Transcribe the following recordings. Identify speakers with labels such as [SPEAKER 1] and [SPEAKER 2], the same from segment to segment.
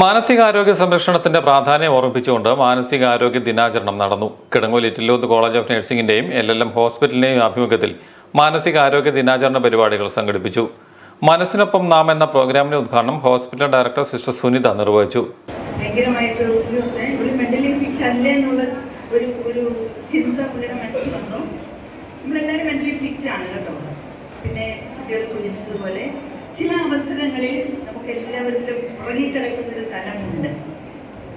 [SPEAKER 1] മാനസികാരോഗ്യ സംരക്ഷണത്തിന്റെ പ്രാധാന്യം ഓർമ്മിപ്പിച്ചുകൊണ്ട് മാനസികാരോഗ്യ ദിനാചരണം നടന്നു. കിടങ്ങൂൽ ഇറ്റില്ലൂത്ത് കോളേജ് ഓഫ് നഴ്സിംഗിന്റെയും എൽ എൽ എം ഹോസ്പിറ്റലിന്റെയും ആഭിമുഖ്യത്തിൽ മാനസികാരോഗ്യ ദിനാചരണ പരിപാടികൾ സംഘടിപ്പിച്ചു. മനസ്സിനൊപ്പം നാം എന്ന പ്രോഗ്രാമിന്റെ ഉദ്ഘാടനം ഹോസ്പിറ്റൽ ഡയറക്ടർ സിസ്റ്റർ സുനിത നിർവഹിച്ചു.
[SPEAKER 2] ഒരു ഒരു ചിന്ത നമ്മളെല്ലാവരും മെന്റലി ഫിറ്റ് ആണ് പിന്നെ കുട്ടികൾ സൂചിപ്പിച്ചതുപോലെ ചില അവസരങ്ങളിൽ നമുക്ക് എല്ലാവരിലും ഉറങ്ങിക്കിടക്കുന്ന ഒരു തലമുണ്ട്.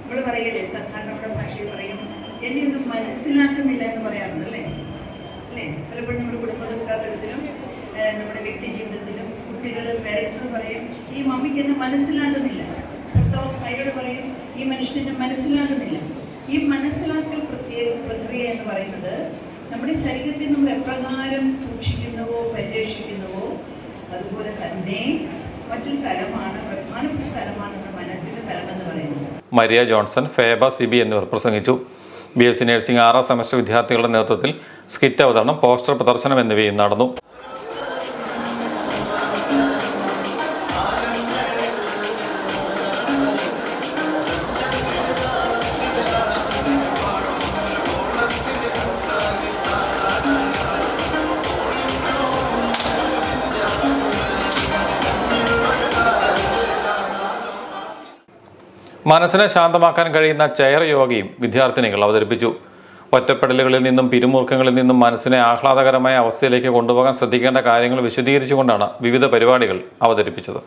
[SPEAKER 2] നമ്മൾ പറയല്ലേ സാധാരണ നമ്മുടെ ഭാഷയിൽ പറയും എന്നെ ഒന്നും മനസ്സിലാക്കുന്നില്ല എന്ന് പറയാറുണ്ട് അല്ലേ? അല്ലേ? പലപ്പോഴും നമ്മുടെ കുടുംബ പശ്ചാത്തലത്തിലും നമ്മുടെ വ്യക്തി ജീവിതത്തിലും കുട്ടികൾ പേരൻസിനോട് പറയും ഈ മമ്മിക്ക് എന്നെ മനസ്സിലാകുന്നില്ല. ഭർത്താവ് ഭാര്യയോട് പറയും ഈ മനുഷ്യനെ മനസ്സിലാകുന്നില്ല. ഈ മനസ്സിലാക്കൽ പ്രത്യേക പ്രക്രിയ എന്ന് പറയുന്നത് നമ്മുടെ ശരീരത്തെ നമ്മൾ എപ്രകാരം സൂക്ഷിക്കുന്നുവോ പരിരക്ഷിക്കുന്നുവോ
[SPEAKER 1] മരിയ ജോൺസൺ ഫേബ സിബി എന്നിവർ പ്രസംഗിച്ചു. ബി എസ് സി നഴ്സിംഗ് ആറാം സെമസ്റ്റർ വിദ്യാർത്ഥികളുടെ നേതൃത്വത്തിൽ സ്കിറ്റ് അവതരണം പോസ്റ്റർ പ്രദർശനം എന്നിവയും നടന്നു. മനസ്സിനെ ശാന്തമാക്കാൻ കഴിയുന്ന ചെയർ യോഗയും വിദ്യാർത്ഥിനികൾ അവതരിപ്പിച്ചു. ഒറ്റപ്പെടലുകളിൽ നിന്നും പിരിമുറുക്കങ്ങളിൽ നിന്നും മനസ്സിനെ ആഹ്ലാദകരമായ അവസ്ഥയിലേക്ക് കൊണ്ടുപോകാൻ ശ്രദ്ധിക്കേണ്ട കാര്യങ്ങൾ വിശദീകരിച്ചുകൊണ്ടാണ് വിവിധ പരിപാടികൾ അവതരിപ്പിച്ചത്.